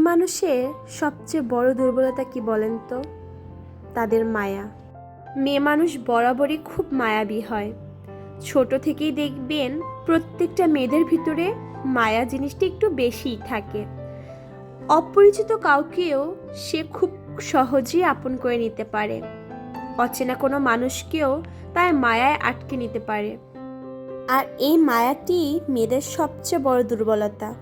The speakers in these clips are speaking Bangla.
মানুষের সবচেয়ে বড় দুর্বলতা কি বলেন তো? তাদের মায়া। মেয়ে মানুষ বরাবরই খুব মায়াবী হয়। ছোট থেকেই দেখবেন প্রত্যেকটা মেয়েদের ভিতরে মায়া জিনিসটি একটু বেশিই থাকে। অপরিচিত কাউকেও সে খুব সহজেই আপন করে নিতে পারে। অচেনা কোনো মানুষকেও তার মায়ায় আটকে নিতে পারে। আর এই মায়াটি মেয়েদের সবচেয়ে বড় দুর্বলতা।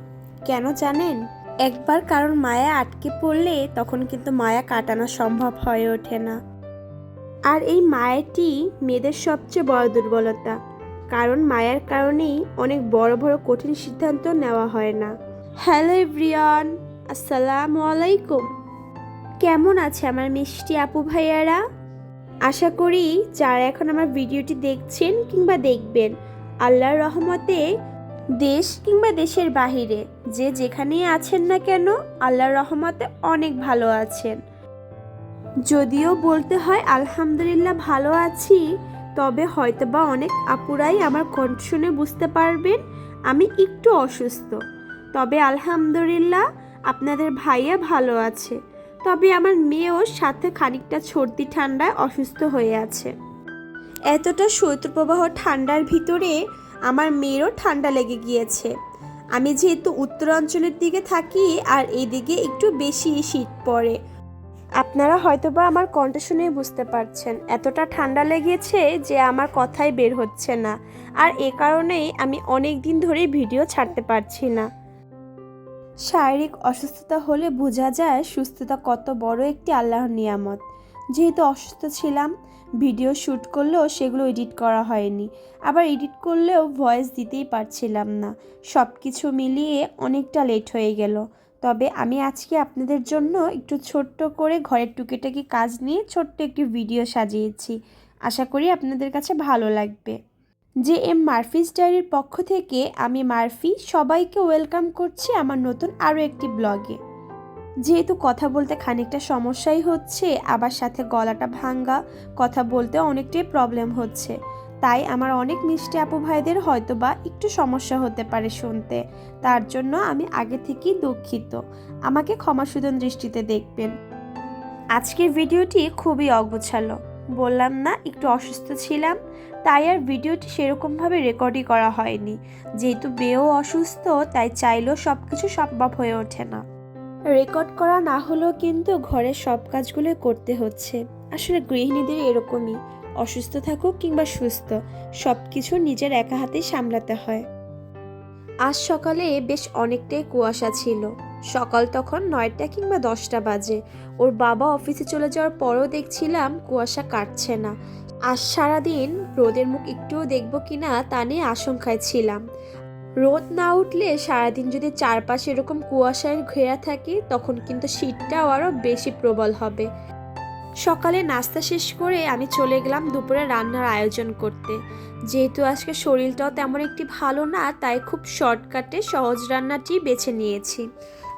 কেন জানেন? একবার কারণ মায়া আটকে পড়লে তখন কিন্তু মায়া কাটানো সম্ভব হয়ে ওঠে না। আর এই মায়াটি মেয়েদের সবচেয়ে বড় দুর্বলতা। কারণ মায়ার কারণেই অনেক বড় বড় কঠিন সিদ্ধান্ত নেওয়া হয় না। হ্যালো এভরিওয়ান, আসসালামু আলাইকুম। কেমন আছে আমার মিষ্টি আপু ভাইয়ারা? আশা করি যারা এখন আমার ভিডিওটি দেখছেন কিংবা দেখবেন, আল্লাহর রহমতে দেশ কিংবা দেশের বাহিরে, যে যেখানেই আছেন না কেন, আল্লাহর রহমতে অনেক ভালো আছেন। যদিও বলতে হয়, আলহামদুলিল্লাহ ভালো আছি তবে হয়তোবা অনেক আপুরাই আমার কণ্ঠ শুনে বুঝতে পারবেন, আমি একটু অসুস্থ। তবে আলহামদুলিল্লাহ, আপনাদের ভাইয়া ভালো আছে। তবে আমার মেয়েও সাথে খানিকটা সর্দি ঠান্ডায় অসুস্থ হয়ে আছে। এতটা শৈত্যপ্রবাহ ঠান্ডার ভিতরে আমার মেয়েরও ঠান্ডা লেগে গিয়েছে। আমি যেহেতু উত্তরাঞ্চলের দিকে থাকি আর এদিকে একটু বেশি শীত পড়ে। আপনারা হয়তোবা আমার কণ্ঠ শুনে বুঝতে পারছেন, এতটা ঠান্ডা লেগেছে যে আমার কথাই বের হচ্ছে না। আর এ কারণেই আমি অনেক দিন ধরে ভিডিও ছাড়তে পারছি না। শারীরিক অসুস্থতা হলে বোঝা যায়, সুস্থতা কত বড় একটি আল্লাহর নিয়ামত। যেহেতু অসুস্থ ছিলাম, ভিডিও শ্যুট করলেও সেগুলো এডিট করা হয়নি। আবার এডিট করলেও ভয়েস দিতেই পারছিলাম না। সব কিছু মিলিয়ে অনেকটা লেট হয়ে গেল। তবে আমি আজকে আপনাদের জন্য একটু ছোট্ট করে ঘরের টুকিটাকি কাজ নিয়ে ছোট্ট একটি ভিডিও সাজিয়েছি। আশা করি আপনাদের কাছে ভালো লাগবে। যে এম মারফিস ডায়েরির পক্ষ থেকে আমি মারফি সবাইকে ওয়েলকাম করছি আমার নতুন আরও একটি ব্লগে। যেহেতু কথা বলতে খানিকটা সমস্যাই হচ্ছে, আবার সাথে গলাটা ভাঙ্গা, কথা বলতে অনেকটাই প্রবলেম হচ্ছে। তাই আমার অনেক মিষ্টি আপু ভাইদের হয়তো বা একটু সমস্যা হতে পারে শুনতে। তার জন্য আমি আগে থেকেই দুঃখিত। আমাকে ক্ষমাসুদন দৃষ্টিতে দেখবেন। আজকের ভিডিওটি খুবই অগোছালো। বললাম না, একটু অসুস্থ ছিলাম, তাই আর ভিডিওটি সেরকমভাবে রেকর্ডই করা হয়নি। যেহেতু বেও অসুস্থ, তাই চাইলেও সব কিছু সম্ভব হয়ে ওঠে না। রেকর্ড করা না হলেও কিন্তু ঘরের সব কাজগুলোই করতে হচ্ছে। আসলে গৃহিণীদের এরকমই। অসুস্থ থাকুক কিংবা সুস্থ সব কিছু নিজের একা হাতেই সামলাতে হয়। আজ সকালে বেশ অনেকটাই কুয়াশা ছিল। সকাল তখন নয়টা কিংবা দশটা বাজে। ওর বাবা অফিসে চলে যাওয়ার পরও দেখছিলাম কুয়াশা কাটছে না। আজ সারাদিন রোদের মুখ একটুও দেখব কিনা তা নিয়ে আশঙ্কায় ছিলাম। রোদ না উঠলে সারাদিন যদি চারপাশে এরকম কুয়াশায় ঘেরা থাকে, তখন কিন্তু শীতটাও আরও বেশি প্রবল হবে। সকালে নাস্তা শেষ করে আমি চলে গেলাম দুপুরে রান্নার আয়োজন করতে। যেহেতু আজকে শরীরটাও তেমন একটি ভালো না, তাই খুব শর্টকাটে সহজ রান্নাটি বেছে নিয়েছি।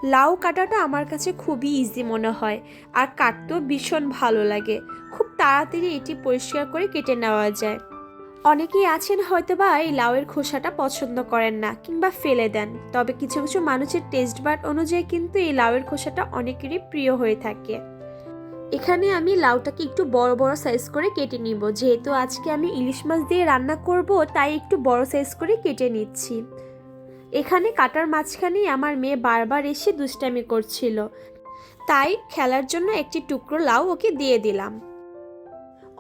লাউ কাটাটা আমার কাছে খুবই ইজি মনে হয়, আর কাটতেও ভীষণ ভালো লাগে। খুব তাড়াতাড়ি এটি পরিষ্কার করে কেটে নেওয়া যায়। অনেকেই আছেন হয়তো বা এই লাউয়ের খোসাটা পছন্দ করেন না কিংবা ফেলে দেন। তবে কিছু কিছু মানুষের টেস্ট বাট অনুযায়ী কিন্তু এই লাউয়ের খোসাটা অনেকেরই প্রিয় হয়ে থাকে। এখানে আমি লাউটাকে একটু বড় বড় সাইজ করে কেটে নিব। যেহেতু আজকে আমি ইলিশ মাছ দিয়ে রান্না করব, তাই একটু বড় সাইজ করে কেটে নিচ্ছি। এখানে কাটার মাঝখানেই আমার মেয়ে বারবার এসে দুষ্টামি করছিল। তাই খেলার জন্য একটি টুকরো লাউ ওকে দিয়ে দিলাম।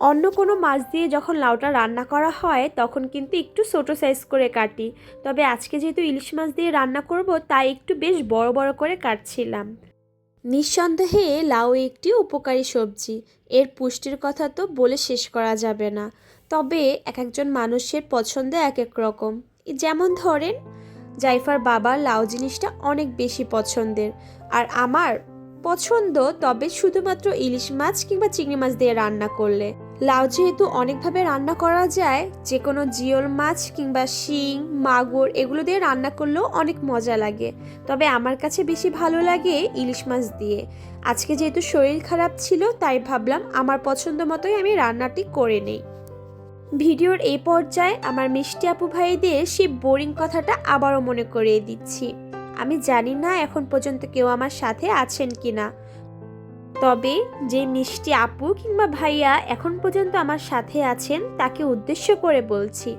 অন্য কোনো মাছ দিয়ে যখন লাউটা রান্না করা হয়, তখন কিন্তু একটু ছোটো সাইজ করে কাটি। তবে আজকে যেহেতু ইলিশ মাছ দিয়ে রান্না করব, তাই একটু বেশ বড় বড় করে কাটছিলাম। নিঃসন্দেহে লাউ একটি উপকারী সবজি। এর পুষ্টির কথা তো বলে শেষ করা যাবে না। তবে এক একজন মানুষের পছন্দ এক এক রকম। যেমন ধরেন, জাইফার বাবার লাউ জিনিসটা অনেক বেশি পছন্দের। আর আমার পছন্দ তবে শুধুমাত্র ইলিশ মাছ কিংবা চিংড়ি মাছ দিয়ে রান্না করলে। লাউ যেহেতু অনেকভাবে রান্না করা যায় যে কোনো জিওল মাছ কিংবা শিং, মাগুর, এগুলো দিয়ে রান্না করলেও অনেক মজা লাগে। তবে আমার কাছে বেশি ভালো লাগে ইলিশ মাছ দিয়ে। আজকে যেহেতু শরীর খারাপ ছিল, তাই ভাবলাম আমার পছন্দ মতোই আমি রান্নাটি করে নেই। ভিডিওর এই পর্যায়ে আমার মিষ্টি আপু ভাইদের সেই বোরিং কথাটা আবারও মনে করিয়ে দিচ্ছি। আমি জানি না এখন পর্যন্ত কেউ আমার সাথে আছেন কি না তবে যে মিষ্টি আপু কিংবা ভাইয়া এখন পর্যন্ত আমার সাথে আছেন, তাকে উদ্দেশ্য করে বলছি,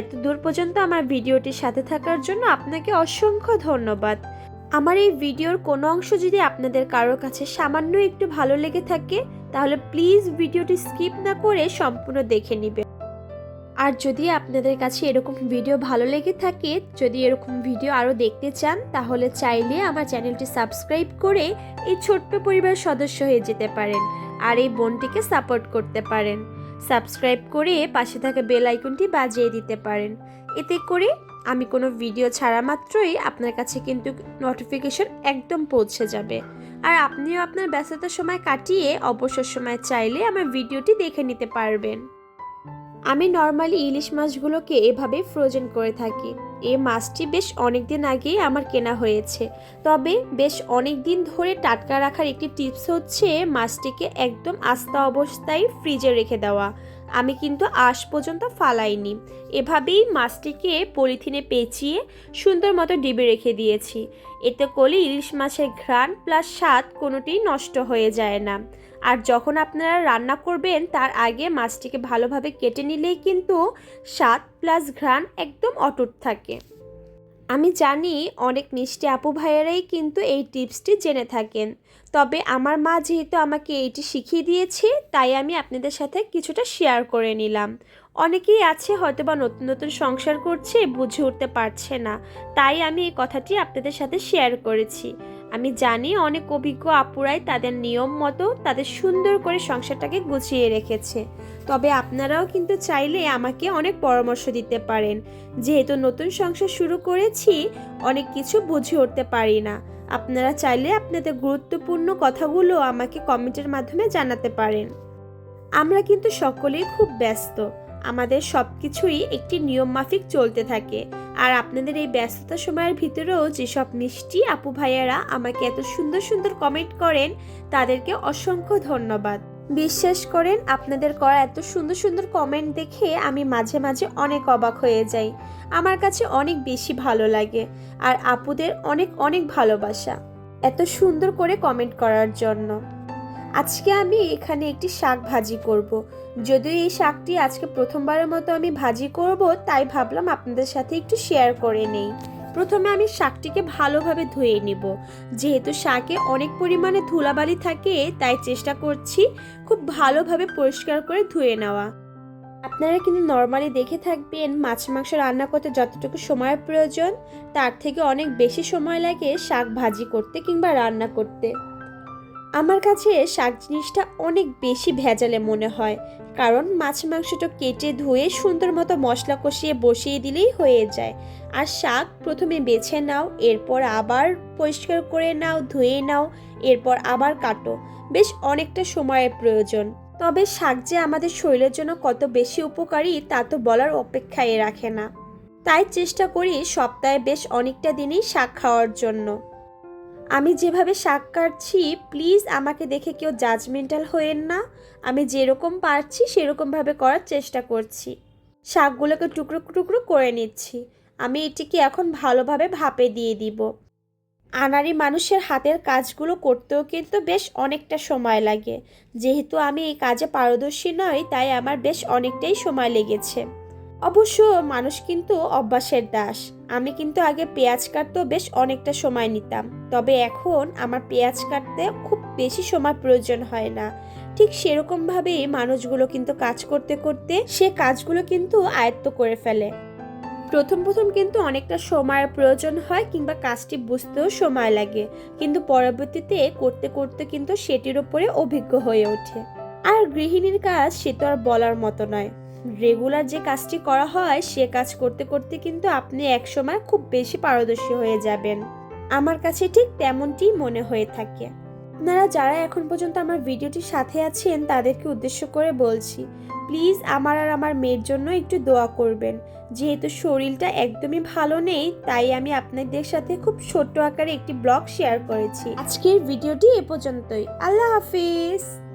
এত দূর পর্যন্ত আমার ভিডিওটির সাথে থাকার জন্য আপনাকে অসংখ্য ধন্যবাদ। আমার এই ভিডিওর কোনো অংশ যদি আপনাদের কারোর কাছে সামান্য একটু ভালো লেগে থাকে, তাহলে প্লিজ ভিডিওটি স্কিপ না করে সম্পূর্ণ দেখে নেবেন। আর যদি আপনাদের কাছে এরকম ভিডিও ভালো লেগে থাকে, যদি এরকম ভিডিও আরও দেখতে চান, তাহলে চাইলে আমার চ্যানেলটি সাবস্ক্রাইব করে এই ছোট্ট পরিবার সদস্য হয়ে যেতে পারেন আর এই বোনটিকে সাপোর্ট করতে পারেন। সাবস্ক্রাইব করে পাশে থাকা বেল আইকনটি বাজিয়ে দিতে পারেন। এতে করে আমি কোনো ভিডিও ছাড়া মাত্রই আপনার কাছে কিন্তু নোটিফিকেশন একদম পৌঁছে যাবে। আর আপনিও আপনার ব্যস্ততার সময় কাটিয়ে অবসর সময় চাইলে আমার ভিডিওটি দেখে নিতে পারবেন। আমি নর্মালি ইলিশ মাছগুলোকে এভাবে ফ্রোজেন করে থাকি। এই মাছটি বেশ অনেক দিন আগেই আমার কেনা হয়েছে। তবে বেশ অনেক দিন ধরে টাটকা রাখার একটি টিপস হচ্ছে মাছটিকে একদম আস্তা অবস্থায় ফ্রিজে রেখে দেওয়া। আমি কিন্তু আশ পর্যন্ত ফালাইনি। এভাবেই মাছটিকে পলিথিনে পেঁচিয়ে সুন্দর মতো ডিবে রেখে দিয়েছি। এতে করলে ইলিশ মাছের ঘ্রাণ প্লাস স্বাদ কোনোটিই নষ্ট হয়ে যায় না। আর যখন আপনারা রান্না করবেন, তার আগে মাছটিকে ভালোভাবে কেটে নিলেই কিন্তু স্বাদ প্লাস ঘ্রাণ একদম অটুট থাকে। আমি জানি অনেক মিষ্টি আপু ভাইয়েরাই কিন্তু এই টিপসটি জেনে থাকেন। তবে আমার মা যেহেতু আমাকে এইটি শিখিয়ে দিয়েছে, তাই আমি আপনাদের সাথে কিছুটা শেয়ার করে নিলাম। অনেকেই আছে হয়তো বা নতুন নতুন সংসার করছে, বুঝে উঠতে পারছে না। তাই আমি এই কথাটি আপনাদের সাথে শেয়ার করেছি। আমি জানি অনেক অভিজ্ঞ আপুরাই তাদের নিয়ম মতো তাদের সুন্দর করে সংসারটাকে গুছিয়ে রেখেছে। তবে আপনারাও কিন্তু চাইলে আমাকে অনেক পরামর্শ দিতে পারেন। যেহেতু নতুন সংসার শুরু করেছি, অনেক কিছু বুঝে উঠতে পারি না। আপনারা চাইলে আপনাদের গুরুত্বপূর্ণ কথাগুলো আমাকে কমেন্টের মাধ্যমে জানাতে পারেন। আমরা কিন্তু সকলেই খুব ব্যস্ত। আমাদের সব কিছুই একটি নিয়ম মাফিক চলতে থাকে। আর আপনাদের এই ব্যস্ততা সময়ের ভিতরেও যেসব মিষ্টি আপু ভাইয়ারা আমাকে এত সুন্দর সুন্দর কমেন্ট করেন, তাদেরকে অসংখ্য ধন্যবাদ। বিশ্বাস করেন, আপনাদের করা এত সুন্দর সুন্দর কমেন্ট দেখে আমি মাঝে মাঝে অনেক অবাক হয়ে যাই। আমার কাছে অনেক বেশি ভালো লাগে আর আপুদের অনেক অনেক ভালোবাসা। এত সুন্দর করে কমেন্ট করার জন্য। আজকে আমি এখানে একটি শাক ভাজি করব। যদিও এই শাকটি আজকে প্রথমবারের মতো আমি ভাজি করব, তাই ভাবলাম আপনাদের সাথে একটু শেয়ার করে নেই। প্রথমে আমি শাকটিকে ভালোভাবে ধুয়ে নিব। যেহেতু শাকে অনেক পরিমাণে ধুলাবালি থাকে, তাই চেষ্টা করছি খুব ভালোভাবে পরিষ্কার করে ধুয়ে নেওয়া। আপনারা কিন্তু নর্মালি দেখে থাকবেন মাছ মাংস রান্না করতে যতটুকু সময়ের প্রয়োজন, তার থেকে অনেক বেশি সময় লাগে শাক ভাজি করতে কিংবা রান্না করতে। আমার কাছে শাক জিনিসটা অনেক বেশি ভেজালে মনে হয়, কারণ মাছ মাংসটা কেটে ধুয়ে সুন্দর মতো মশলা কষিয়ে বসিয়ে দিলেই হয়ে যায়। আর শাক প্রথমে বেছে নাও, এরপর আবার পরিষ্কার করে নাও, ধুয়ে নাও, এরপর আবার কাটো। বেশ অনেকটা সময়ের প্রয়োজন। তবে শাক যে আমাদের শরীরের জন্য কত বেশি উপকারী, তা তো বলার অপেক্ষায় রাখে না। তাই চেষ্টা করি সপ্তাহে বেশ অনেকটা দিনই শাক খাওয়ার জন্য। আমি যেভাবে শাক কাটছি প্লিজ আমাকে দেখে কেউ জাজমেন্টাল হয়েন না। আমি যেরকম পারছি, সেরকমভাবে করার চেষ্টা করছি। শাকগুলোকে টুকরো টুকরো করে নিচ্ছি। আমি এটিকে এখন ভালোভাবে ভাপে দিয়ে দিব। আনারি মানুষের হাতের কাজগুলো করতেও কিন্তু বেশ অনেকটা সময় লাগে। যেহেতু আমি এই কাজে পারদর্শী নই, তাই আমার বেশ অনেকটাই সময় লেগেছে। অবশ্য মানুষ কিন্তু অভ্যাসের দাস। আমি কিন্তু আগে পেঁয়াজ কাটতেও বেশ অনেকটা সময় নিতাম। তবে এখন আমার পেঁয়াজ কাটতে খুব বেশি সময় প্রয়োজন হয় না। ঠিক সেরকমভাবেই মানুষগুলো কিন্তু কাজ করতে করতে সে কাজগুলো কিন্তু আয়ত্ত করে ফেলে। প্রথম প্রথম কিন্তু অনেকটা সময়ের প্রয়োজন হয় কিংবা কাজটি বুঝতেও সময় লাগে। কিন্তু পরবর্তীতে করতে করতে কিন্তু সেটির ওপরে অভিজ্ঞ হয়ে ওঠে। আর গৃহিণীর কাজ সে তো আর বলার মতো নয়। রেগুলার যে কাজটি করা হয়, সে কাজ করতে করতে কিন্তু আপনি একসময় খুব বেশি পারদর্শী হয়ে যাবেন। আমার কাছে ঠিক তেমনটিই মনে হয়ে থাকে। আপনারা যারা এখন পর্যন্ত আমার ভিডিওটির সাথে আছেন, তাদেরকে উদ্দেশ্য করে বলছি প্লিজ আমার আর আমার মেয়ের জন্য একটু দোয়া করবেন। যেহেতু শরীরটা একদমই ভালো নেই, তাই আমি আপনাদের সাথে খুব ছোট্ট আকারে একটি ব্লগ শেয়ার করেছি। আজকের ভিডিওটি এ পর্যন্তই। আল্লাহ হাফিজ!